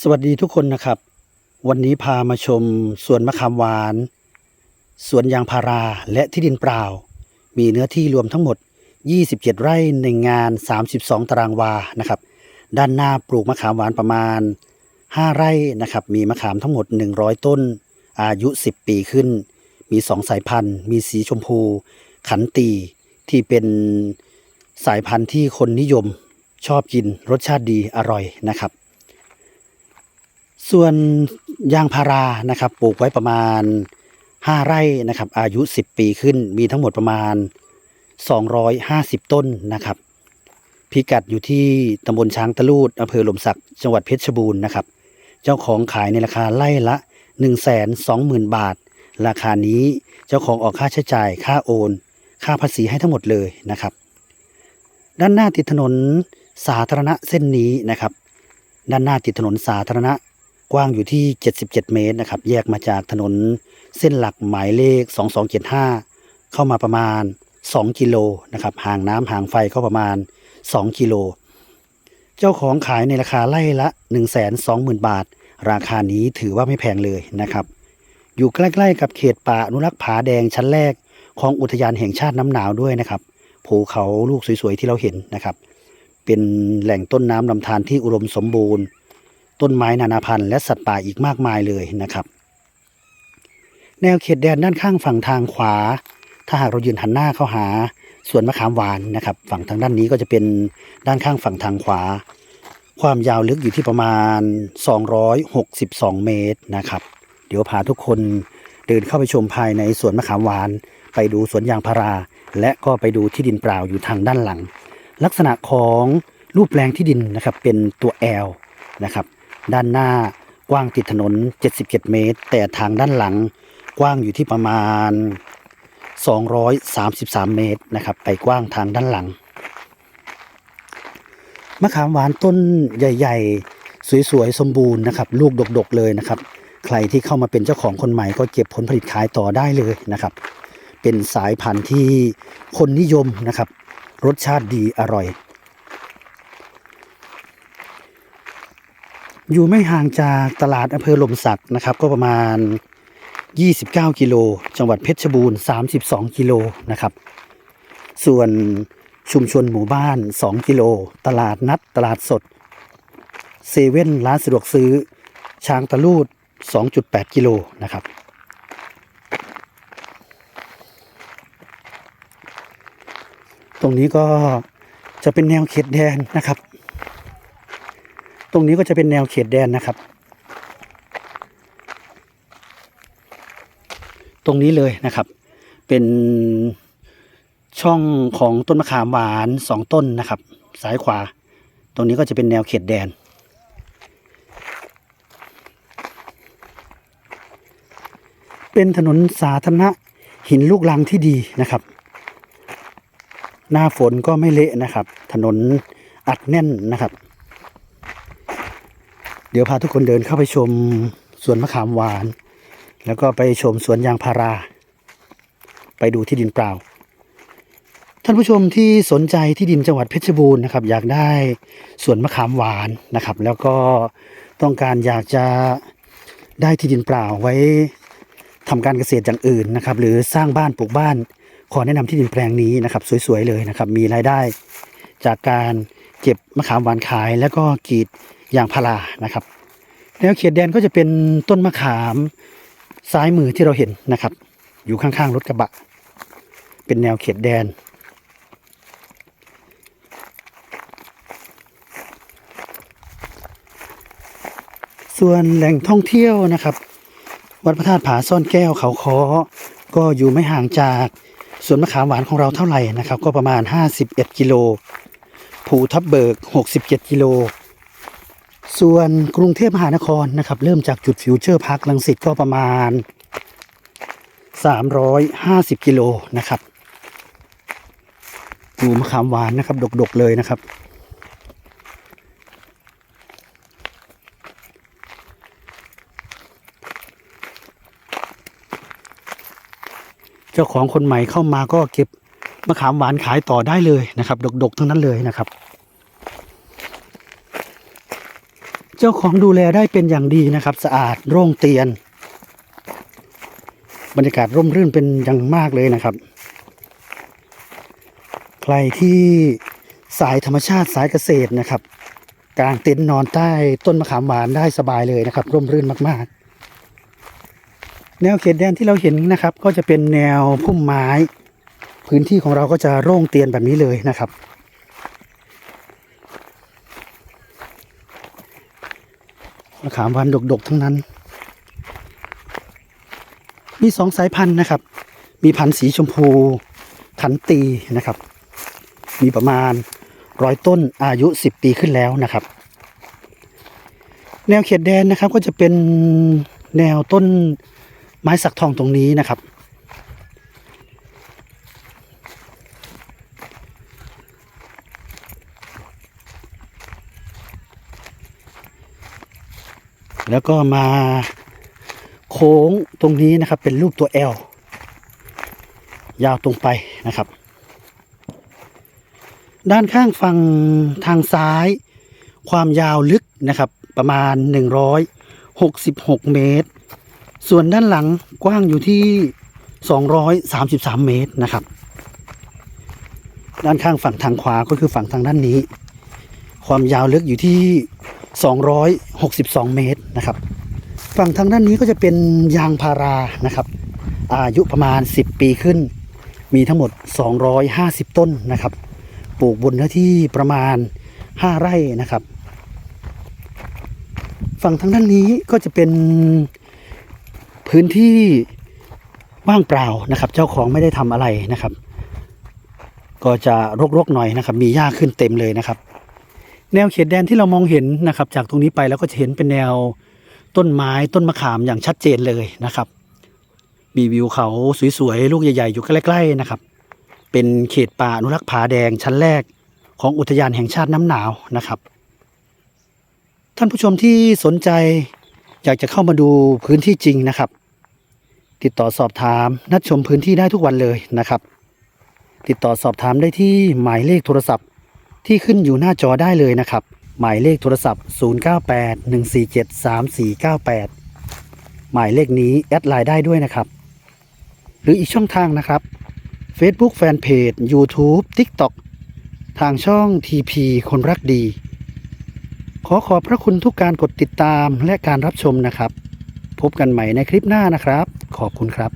สวัสดีทุกคนนะครับ วันนี้พามาชมสวนมะขามหวาน สวนยางพาราและที่ดินเปล่า มีเนื้อที่รวมทั้งหมด 27 ไร่ในงาน 32 ตารางวานะครับ ด้านหน้าปลูกมะขามหวานประมาณ 5 ไร่นะครับ มีมะขามทั้งหมด 100 ต้น อายุ 10 ปีขึ้น มี 2 สายพันธุ์ มีสีชมพู ขันตีที่เป็นสายพันธุ์ที่คนนิยมชอบกินรสชาติดีอร่อยนะครับ ส่วนยางพารานะครับปลูกไว้ประมาณ 5 ไร่นะครับ อายุ 10 ปีขึ้นมีทั้งหมดประมาณ 250 ต้นนะครับ พิกัดอยู่ที่ตำบลช้างตะลูดอำเภอหลมสักจังหวัดเพชรบูรณ์นะครับ เจ้าของขายในราคาไร่ละ 120,000 บาท ราคานี้เจ้าของออกค่าใช้จ่ายค่าโอน ค่าภาษีให้ทั้งหมดเลยนะครับ ด้านหน้าติดถนนสาธารณะเส้นนี้นะครับ ด้านหน้าติดถนนสาธารณะ กว้างอยู่ที่ 77 เมตรนะครับ แยกมาจากถนนเส้นหลักหมายเลข 2275 เข้ามาประมาณ 2 กิโลนะครับ ห่างน้ำห่างไฟก็ประมาณ 2 กิโล เจ้าของขายในราคาไล่ละ 120,000 บาท ราคานี้ถือว่าไม่แพงเลยนะครับ อยู่ใกล้ๆกับเขตป่าอนุรักษ์ผาแดงชั้นแรก ของอุทยานแห่งชาติน้ำหนาวด้วยนะครับ ภูเขาลูกสวยๆที่เราเห็นนะครับ เป็นแหล่งต้นน้ำลำธารที่อุดมสมบูรณ์ ต้นไม้นานาพันธุ์และสัตว์ป่าอีกมากมายเลยนะครับ แนวเขตแดนด้านข้างฝั่งทางขวา ถ้าหากเรายืนหันหน้าเข้าหาสวนมะขามหวานนะครับ ฝั่งทางด้านนี้ก็จะเป็นด้านข้างฝั่งทางขวา ความยาวลึกอยู่ที่ประมาณ 262 เมตรนะครับ เดี๋ยวพาทุกคนเดินเข้าไปชมภายในสวนมะขามหวาน ไปดูสวนยางพารา และก็ไปดูที่ดินเปล่าอยู่ทางด้านหลัง ลักษณะของรูปแปลงที่ดินนะครับเป็นตัว L นะครับ ด้านหน้ากว้างติดถนน 77 เมตร แต่ทางด้านหลังกว้างอยู่ที่ประมาณ 233 เมตรนะครับ ไปกว้างทางด้านหลัง มะขามหวานต้นใหญ่ ๆ สวย ๆ สมบูรณ์นะครับ ลูกดก ๆ เลยนะครับ ใครที่เข้ามาเป็นเจ้าของคนใหม่ก็เก็บผลผลิตขายต่อได้เลยนะครับ เป็นสายพันธุ์ที่คนนิยมนะครับ รสชาติดีอร่อย อยู่ไม่ห่างจากตลาดอำเภอหลมสักนะครับ ก็ประมาณ 29 กิโล จังหวัดเพชรบูรณ์ 32 กิโลนะครับ ส่วนชุมชนหมู่บ้าน 2 กิโล ตลาดนัด ตลาดสดเซเว่นร้านสะดวกซื้อ ช้างตะลูด 2.8 กิโลนะครับ ตรงนี้ก็จะเป็นแนวเขตแดนนะครับ ตรงนี้ก็จะเป็นแนวเขตแดนนะครับ ตรงนี้เลยนะครับ เป็นช่องของต้นมะขามหวานสองต้นนะครับ ซ้ายขวา ตรงนี้ก็จะเป็นแนวเขตแดน เป็นถนนสาธารณะหินลูกรังที่ดีนะครับ หน้าฝนก็ไม่เละนะครับ ถนนอัดแน่นนะครับ เดี๋ยวพาทุกคนเดินเข้าไปชมสวนมะขามหวาน แล้วก็ไปชมสวนยางพารา ไปดูที่ดินเปล่า ท่านผู้ชมที่สนใจที่ดินจังหวัดเพชรบูรณ์นะครับ อยากได้สวนมะขามหวานนะครับ แล้วก็ต้องการอยากจะได้ที่ดินเปล่าไว้ทำการเกษตรอย่างอื่นนะครับ หรือสร้างบ้านปลูกบ้าน ขอแนะนำที่ดินแปลงนี้นะครับ สวยๆเลยนะครับ มีรายได้จากการเก็บมะขามหวานขาย แล้วก็กรีด ยางพารานะครับแนวเขตแดนก็จะเป็นต้นมะขามซ้ายมือที่เราเห็นนะครับ อยู่ข้างๆรถกระบะ เป็นแนวเขตแดน ส่วนแหล่งท่องเที่ยวนะครับ วัดพระธาตุผาซ่อนแก้วเขาคอก็อยู่ไม่ห่างจากสวนมะขามหวานของเราเท่าไหร่นะครับ ก็ประมาณ 51 กิโล ภูทับเบิก 67 กิโล ส่วนกรุงเทพมหานครนะครับ เริ่มจากจุดฟิวเจอร์พาร์คลังสิตก็ประมาณ 350 กิโลนะครับดูมะขามหวานนะครับ ดกๆเลยนะครับ เจ้าของคนใหม่เข้ามาก็เก็บมะขามหวานขายต่อได้เลยนะครับ ดกๆทั้งนั้นเลยนะครับ เจ้าจ้าของดูแลได้เป็นอย่างดีนะครับ สะอาดโร่งเตียน บรรยากาศร่มรื่นเป็นอย่างมากเลยนะครับ ใครที่สายธรรมชาติสายเกษตรนะครับกางเต็นท์นอนใต้ต้นมะขามหวานได้สบายเลยนะครับ ร่มรื่นมากๆ แนวเขตแดนที่เราเห็นนะครับ ก็จะเป็นแนวพุ่มไม้ พื้นที่ของเราก็จะโร่งเตียนแบบนี้เลยนะครับ มะขามหวานดกๆทั้งนั้น มีสองสายพันธุ์นะครับ มีพันธุ์สีชมพูขันตีนะครับ มีประมาณร้อยต้นอายุ 10 ปีขึ้นแล้วนะครับ แนวเขตแดนนะครับก็จะเป็นแนวต้นไม้สักทองตรงนี้นะครับ แล้วก็มาโค้งตรงนี้นะครับ เป็นรูปตัว L ยาวตรงไปนะครับ ด้านข้างฝั่งทางซ้าย ความยาวลึกนะครับ ประมาณ 166 เมตร ส่วนด้านหลังกว้างอยู่ที่ 233 เมตรนะครับ ด้านข้างฝั่งทางขวาก็คือฝั่งทางด้านนี้ ความยาวลึกอยู่ที่ 262 เมตรนะครับ ฝั่งทางด้านนี้ก็จะเป็นยางพารานะครับ อายุประมาณ 10 ปีขึ้น มีทั้งหมด 250 ต้นนะครับ ปลูกบนเนื้อที่ประมาณ 5 ไร่นะครับ ฝั่งทางด้านนี้ก็จะเป็นพื้นที่ว่างเปล่านะครับ เจ้าของไม่ได้ทำอะไรนะครับ ก็จะรกๆหน่อยนะครับ มีหญ้าขึ้นเต็มเลยนะครับ แนวเขตแดนที่เรามองเห็นนะครับ จากตรงนี้ไปแล้วก็จะเห็นเป็นแนวต้นไม้ต้นมะขามอย่างชัดเจนเลยนะครับ มีวิวเขาสวยๆลูกใหญ่ๆ อยู่ใกล้ๆนะครับ เป็นเขตป่าอนุรักษ์ผาแดงชั้นแรกของอุทยานแห่งชาติน้ำหนาวนะครับ ท่านผู้ชมที่สนใจอยากจะเข้ามาดูพื้นที่จริงนะครับ ติดต่อสอบถามนัดชมพื้นที่ได้ทุกวันเลยนะครับ ติดต่อสอบถามได้ที่หมายเลขโทรศัพท์ ที่ขึ้นอยู่หน้าจอได้เลยนะครับ หมายเลขโทรศัพท์ 0981473498 หมายเลขนี้แอดไลน์ได้ด้วยนะครับ หรืออีกช่องทางนะครับ Facebook Fanpage YouTube TikTok ทางช่อง TP คนรักดี ขอขอบพระคุณทุกการกดติดตามและการรับชมนะครับ พบกันใหม่ในคลิปหน้านะครับ ขอบคุณครับ